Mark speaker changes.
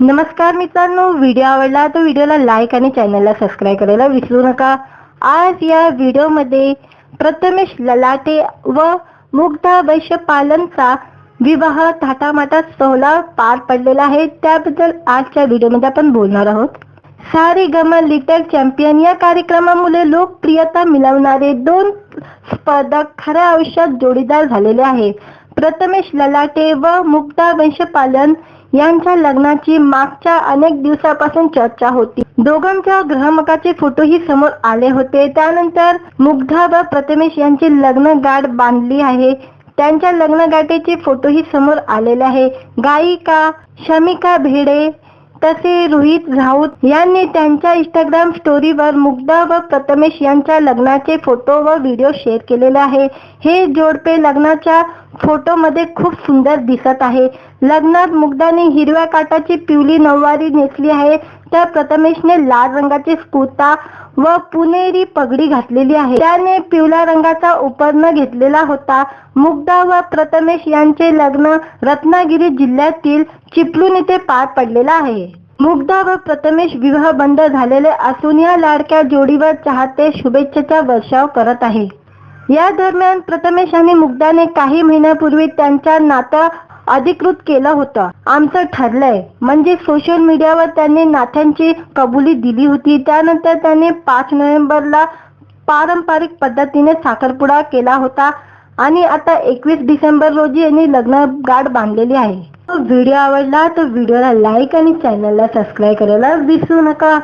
Speaker 1: नमस्कार मित्रांनो व्हिडिओ आवडला तर व्हिडिओला लाईक आणि चॅनलला सबस्क्राईब करायला विसरू नका. आज या व्हिडिओमध्ये प्रथमेश ललाटे व मुग्धा वैश्यपालनचा विवाह थाटामाटात सोहळा पार पडलेला आहे. त्याबद्दल आजच्या व्हिडिओमध्ये आपण बोलणार आहोत. सारे गम लिटल चॅम्पियन या कार्यक्रमामुळे लोकप्रियता मिळवणारे दोन स्पर्धक खऱ्या आयुष्यात जोडीदार झालेले आहे. प्रथमेश ललाटे व मुक्ता वंशपालन यांच्या लग्नाची मागच्या अनेक दिवसापासून चर्चा होती. दोघांच्या ग्रहमकाचे फोटोही समोर आले होते. त्यानंतर मुग्धा व प्रथमेश यांची लग्न गाठ बांधली आहे. त्यांच्या लग्न गाठीचे फोटोही समोर आलेले आहे. गायिका शमिका भेडे तसे रोहित राऊत यांनी त्यांच्या इंस्टाग्राम स्टोरीवर मुग्धा व प्रथमेश यांच्या लग्नाचे फोटो व व्हिडिओ शेअर केलेले आहे. हे जोडपे लग्नाच्या फोटोमध्ये खूप सुंदर दिसत आहे. लग्नात मुग्धाने हिरव्या काटाची पिवली नऊवारी नेसली आहे. तर प्रथमेशने लाल रंगाची कुर्ता व पुणेरी पगडी घातलेली आहे. त्याने पिवळ्या रंगाचा उपर्ण घेतलेला होता. मुग्धा व प्रथमेश यांचे लग्न रत्नागिरी जिल्ह्यातील चिपळूण येथे पार पडलेला आहे. मुग्धा व प्रथमेश विवाह बंद झालेले असून या लाडक्या जोडीवर चाहते शुभेच्छेचा वर्षाव करत आहे. या दरम्यान प्रथमेश आणि मुग्धाने काही महिन्यापूर्वी त्यांच्या नातं अधिकृत केलं होतं. आमचं ठरलंय. म्हणजे सोशल मीडियावर त्यांनी नात्यांची कबुली दिली होती. त्यानंतर त्यांनी पाच नोव्हेंबरला पारंपरिक पद्धतीने साखरपुडा केला होता. आणि आता एकवीस डिसेंबर रोजी यांनी लग्न गाठ बांधलेली आहे. व्हिडिओ आवडला तर व्हिडिओला लाईक आणि चॅनलला सबस्क्राईब करायला विसरू नका.